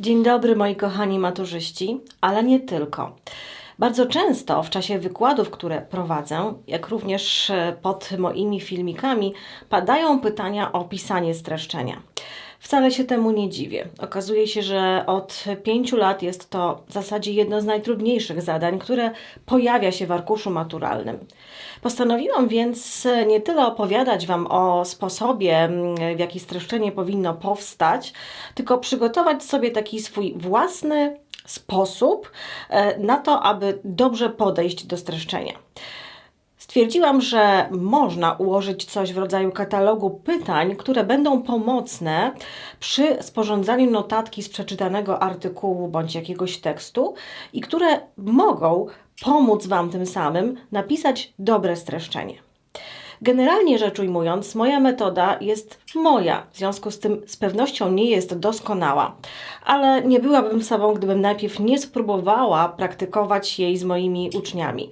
Dzień dobry moi kochani maturzyści, ale nie tylko. Bardzo często w czasie wykładów, które prowadzę, jak również e, pod moimi filmikami, padają pytania o pisanie streszczenia. Wcale się temu nie dziwię. Okazuje się, że od pięciu lat jest to w zasadzie jedno z najtrudniejszych zadań, które pojawia się w arkuszu maturalnym. Postanowiłam więc nie tyle opowiadać Wam o sposobie, m, w jaki streszczenie powinno powstać, tylko przygotować sobie taki swój własny sposób e, na to, aby dobrze podejść do streszczenia. Stwierdziłam, że można ułożyć coś w rodzaju katalogu pytań, które będą pomocne przy sporządzaniu notatki z przeczytanego artykułu bądź jakiegoś tekstu i które mogą pomóc Wam tym samym napisać dobre streszczenie. Generalnie rzecz ujmując, moja metoda jest moja, w związku z tym z pewnością nie jest doskonała, ale nie byłabym sobą, gdybym najpierw nie spróbowała praktykować jej z moimi uczniami.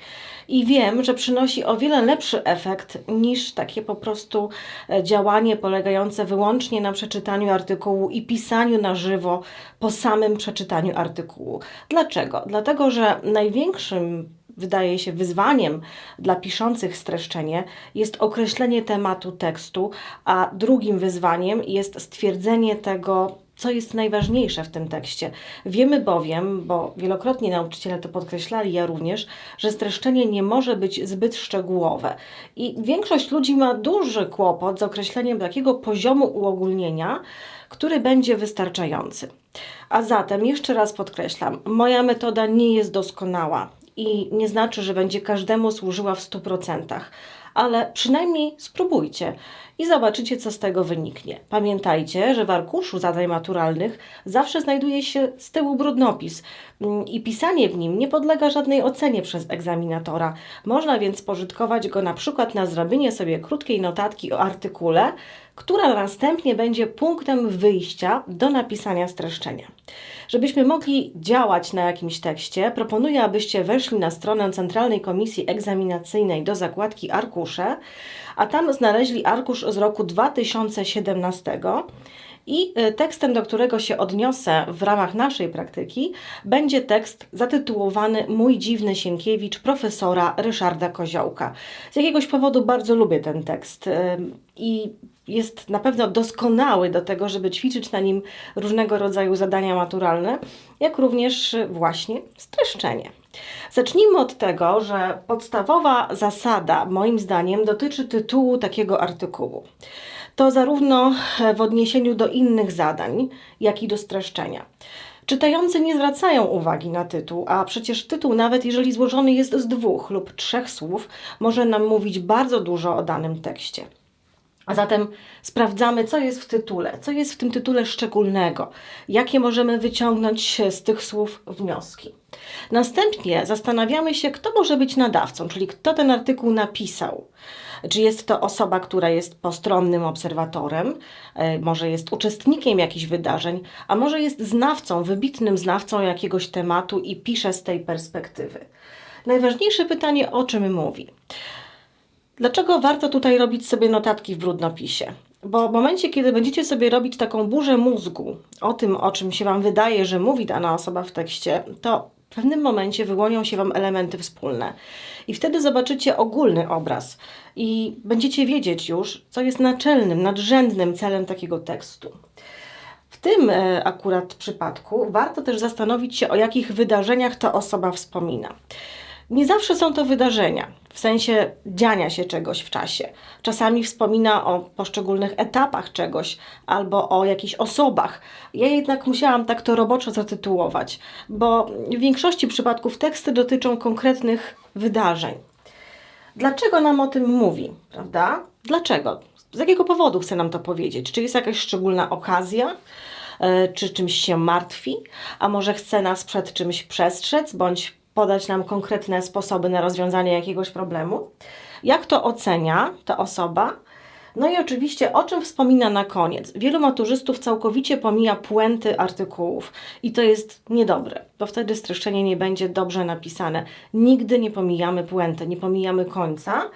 I wiem, że przynosi o wiele lepszy efekt niż takie po prostu e, działanie polegające wyłącznie na przeczytaniu artykułu i pisaniu na żywo po samym przeczytaniu artykułu. Dlaczego? Dlatego, że największym wydaje się wyzwaniem dla piszących streszczenie jest określenie tematu tekstu, a drugim wyzwaniem jest stwierdzenie tego, co jest najważniejsze w tym tekście. Wiemy bowiem, bo wielokrotnie nauczyciele to podkreślali, ja również, że streszczenie nie może być zbyt szczegółowe. I większość ludzi ma duży kłopot z określeniem takiego poziomu uogólnienia, który będzie wystarczający. A zatem, jeszcze raz podkreślam, moja metoda nie jest doskonała i nie znaczy, że będzie każdemu służyła w 100%, ale przynajmniej spróbujcie i zobaczycie, co z tego wyniknie. Pamiętajcie, że w arkuszu zadań maturalnych zawsze znajduje się z tyłu brudnopis mm, i pisanie w nim nie podlega żadnej ocenie przez egzaminatora. Można więc pożytkować go na przykład na zrobienie sobie krótkiej notatki o artykule, która następnie będzie punktem wyjścia do napisania streszczenia. Żebyśmy mogli działać na jakimś tekście, proponuję, abyście weszli na stronę Centralnej Komisji Egzaminacyjnej do zakładki arkusze, a tam znaleźli arkusz z roku 2017 i y, tekstem, do którego się odniosę w ramach naszej praktyki, będzie tekst zatytułowany Mój dziwny Sienkiewicz profesora Ryszarda Koziołka. Z jakiegoś powodu bardzo lubię ten tekst y, i jest na pewno doskonały do tego, żeby ćwiczyć na nim różnego rodzaju zadania maturalne, jak również właśnie streszczenie. Zacznijmy od tego, że podstawowa zasada, moim zdaniem, dotyczy tytułu takiego artykułu. To zarówno w odniesieniu do innych zadań, jak i do streszczenia. Czytający nie zwracają uwagi na tytuł, a przecież tytuł, nawet jeżeli złożony jest z dwóch lub trzech słów, może nam mówić bardzo dużo o danym tekście. A zatem sprawdzamy, co jest w tytule, co jest w tym tytule szczególnego, jakie możemy wyciągnąć z tych słów wnioski. Następnie zastanawiamy się, kto może być nadawcą, czyli kto ten artykuł napisał. Czy jest to osoba, która jest postronnym obserwatorem, e, może jest uczestnikiem jakichś wydarzeń, a może jest znawcą, wybitnym znawcą jakiegoś tematu i pisze z tej perspektywy. Najważniejsze pytanie, o czym mówi. Dlaczego warto tutaj robić sobie notatki w brudnopisie? Bo w momencie, kiedy będziecie sobie robić taką burzę mózgu o tym, o czym się Wam wydaje, że mówi dana osoba w tekście, to w pewnym momencie wyłonią się Wam elementy wspólne. I wtedy zobaczycie ogólny obraz i będziecie wiedzieć już, co jest naczelnym, nadrzędnym celem takiego tekstu. W tym e, akurat przypadku warto też zastanowić się, o jakich wydarzeniach ta osoba wspomina. Nie zawsze są to wydarzenia, w sensie dziania się czegoś w czasie. Czasami wspomina o poszczególnych etapach czegoś albo o jakichś osobach. Ja jednak musiałam tak to roboczo zatytułować, bo w większości przypadków teksty dotyczą konkretnych wydarzeń. Dlaczego nam o tym mówi, prawda? Dlaczego? Z jakiego powodu chce nam to powiedzieć? Czy jest jakaś szczególna okazja? E, Czy czymś się martwi? A może chce nas przed czymś przestrzec bądź podać nam konkretne sposoby na rozwiązanie jakiegoś problemu. Jak to ocenia ta osoba? No i oczywiście, o czym wspomina na koniec. Wielu maturzystów całkowicie pomija puenty artykułów i to jest niedobre, bo wtedy streszczenie nie będzie dobrze napisane. Nigdy nie pomijamy puenty, nie pomijamy końca.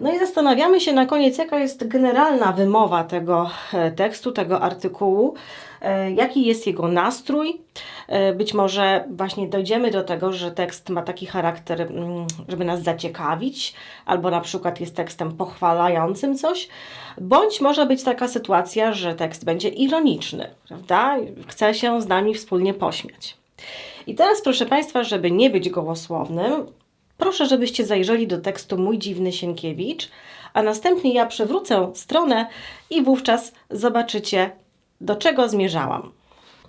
No i zastanawiamy się na koniec, jaka jest generalna wymowa tego e, tekstu, tego artykułu, jaki jest jego nastrój. E, Być może właśnie dojdziemy do tego, że tekst ma taki charakter, mm, żeby nas zaciekawić, albo na przykład jest tekstem pochwalającym coś, bądź może być taka sytuacja, że tekst będzie ironiczny, prawda? Chce się z nami wspólnie pośmiać. I teraz, proszę Państwa, żeby nie być gołosłownym, proszę, żebyście zajrzeli do tekstu Mój dziwny Sienkiewicz, a następnie ja przewrócę stronę i wówczas zobaczycie, do czego zmierzałam.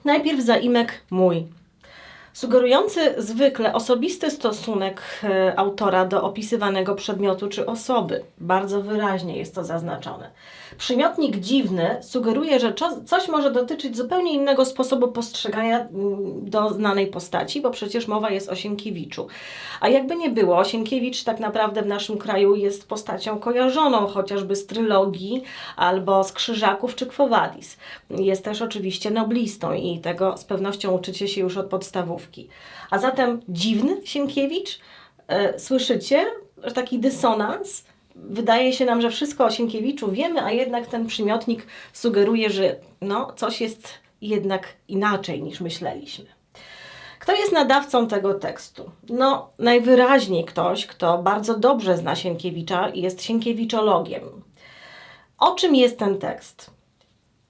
Najpierw zaimek mój, sugerujący zwykle osobisty stosunek e, autora do opisywanego przedmiotu czy osoby. Bardzo wyraźnie jest to zaznaczone. Przymiotnik dziwny sugeruje, że coś może dotyczyć zupełnie innego sposobu postrzegania mm, do znanej postaci, bo przecież mowa jest o Sienkiewiczu. A jakby nie było, Sienkiewicz tak naprawdę w naszym kraju jest postacią kojarzoną chociażby z trylogii albo z Krzyżaków czy Kwowadis. Jest też oczywiście noblistą i tego z pewnością uczycie się już od podstawówki. A zatem dziwny Sienkiewicz? E, słyszycie? Taki dysonans? Wydaje się nam, że wszystko o Sienkiewiczu wiemy, a jednak ten przymiotnik sugeruje, że no, coś jest jednak inaczej niż myśleliśmy. Kto jest nadawcą tego tekstu? No, najwyraźniej ktoś, kto bardzo dobrze zna Sienkiewicza i jest Sienkiewiczologiem. O czym jest ten tekst?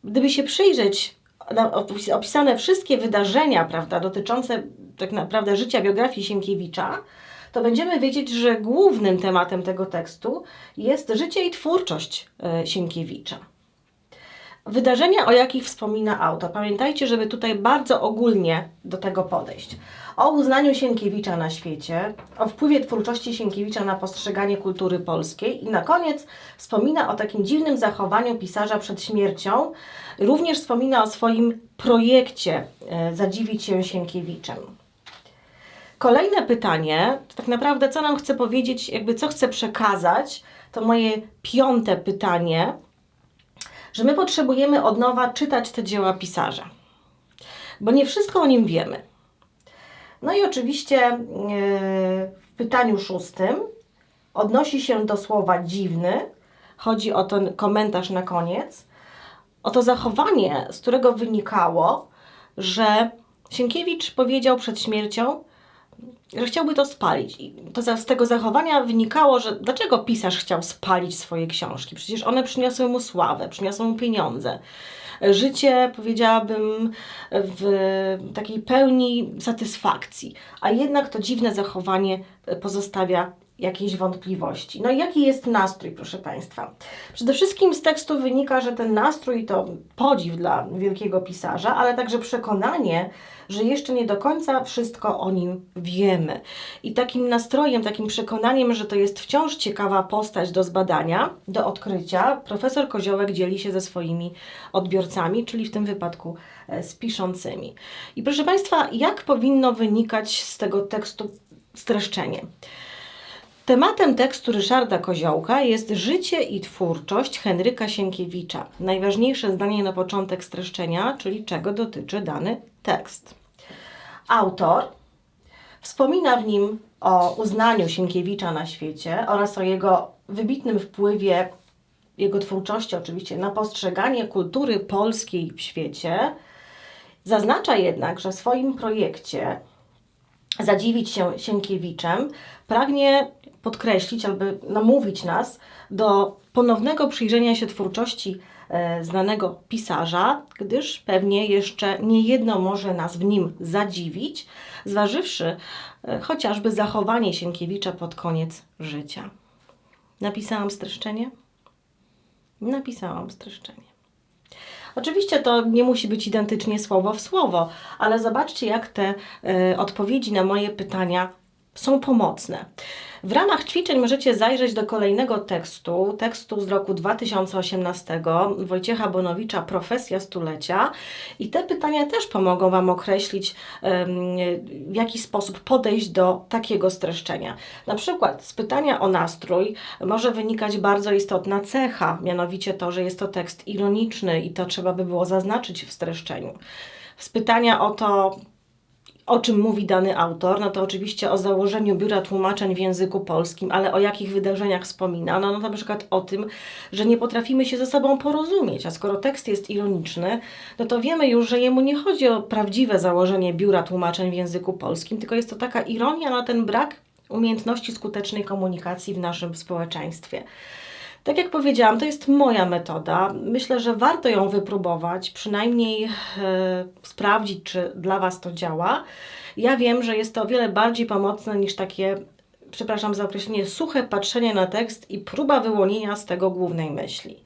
Gdyby się przyjrzeć opisane wszystkie wydarzenia, prawda, dotyczące tak naprawdę życia biografii Sienkiewicza, to będziemy wiedzieć, że głównym tematem tego tekstu jest życie i twórczość e, Sienkiewicza. Wydarzenia, o jakich wspomina autor. Pamiętajcie, żeby tutaj bardzo ogólnie do tego podejść. O uznaniu Sienkiewicza na świecie, o wpływie twórczości Sienkiewicza na postrzeganie kultury polskiej i na koniec wspomina o takim dziwnym zachowaniu pisarza przed śmiercią. Również wspomina o swoim projekcie e, Zadziwić się Sienkiewiczem. Kolejne pytanie, to tak naprawdę co nam chce powiedzieć, jakby co chce przekazać, to moje piąte pytanie, że my potrzebujemy od nowa czytać te dzieła pisarza, bo nie wszystko o nim wiemy. No i oczywiście yy, w pytaniu szóstym odnosi się do słowa dziwny, chodzi o ten komentarz na koniec, o to zachowanie, z którego wynikało, że Sienkiewicz powiedział przed śmiercią, że chciałby to spalić. I to z tego zachowania wynikało, że dlaczego pisarz chciał spalić swoje książki? Przecież one przyniosły mu sławę, przyniosły mu pieniądze. Życie, powiedziałabym, w takiej pełni satysfakcji, a jednak to dziwne zachowanie pozostawia jakieś wątpliwości. No i jaki jest nastrój, proszę Państwa? Przede wszystkim z tekstu wynika, że ten nastrój to podziw dla wielkiego pisarza, ale także przekonanie, że jeszcze nie do końca wszystko o nim wiemy. I takim nastrojem, takim przekonaniem, że to jest wciąż ciekawa postać do zbadania, do odkrycia, profesor Koziołek dzieli się ze swoimi odbiorcami, czyli w tym wypadku e, z piszącymi. I proszę Państwa, jak powinno wynikać z tego tekstu streszczenie? Tematem tekstu Ryszarda Koziołka jest życie i twórczość Henryka Sienkiewicza. Najważniejsze zdanie na początek streszczenia, czyli czego dotyczy dany tekst. Autor wspomina w nim o uznaniu Sienkiewicza na świecie oraz o jego wybitnym wpływie, jego twórczości oczywiście, na postrzeganie kultury polskiej w świecie. Zaznacza jednak, że w swoim projekcie zadziwić się Sienkiewiczem, pragnie podkreślić albo namówić nas do ponownego przyjrzenia się twórczości e, znanego pisarza, gdyż pewnie jeszcze nie jedno może nas w nim zadziwić, zważywszy e, chociażby zachowanie Sienkiewicza pod koniec życia. Napisałam streszczenie? Napisałam streszczenie. Oczywiście to nie musi być identycznie słowo w słowo, ale zobaczcie, jak te e, odpowiedzi na moje pytania są pomocne. W ramach ćwiczeń możecie zajrzeć do kolejnego tekstu, tekstu z roku 2018 Wojciecha Bonowicza Profesja stulecia i te pytania też pomogą Wam określić w jaki sposób podejść do takiego streszczenia. Na przykład z pytania o nastrój może wynikać bardzo istotna cecha, mianowicie to, że jest to tekst ironiczny i to trzeba by było zaznaczyć w streszczeniu. Z pytania o to, o czym mówi dany autor, no to oczywiście o założeniu biura tłumaczeń w języku polskim, ale o jakich wydarzeniach wspomina? No, no na przykład o tym, że nie potrafimy się ze sobą porozumieć, a skoro tekst jest ironiczny, no to wiemy już, że jemu nie chodzi o prawdziwe założenie biura tłumaczeń w języku polskim, tylko jest to taka ironia na ten brak umiejętności skutecznej komunikacji w naszym społeczeństwie. Tak jak powiedziałam, to jest moja metoda. Myślę, że warto ją wypróbować, przynajmniej e, sprawdzić, czy dla Was to działa. Ja wiem, że jest to o wiele bardziej pomocne niż takie, przepraszam za określenie, suche patrzenie na tekst i próba wyłonienia z tego głównej myśli.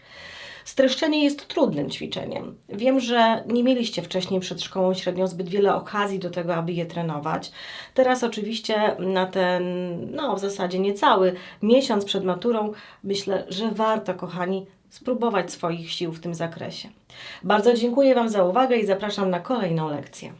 Streszczenie jest trudnym ćwiczeniem. Wiem, że nie mieliście wcześniej przed szkołą średnią zbyt wiele okazji do tego, aby je trenować. Teraz oczywiście na ten, no w zasadzie niecały miesiąc przed maturą myślę, że warto, kochani, spróbować swoich sił w tym zakresie. Bardzo dziękuję Wam za uwagę i zapraszam na kolejną lekcję.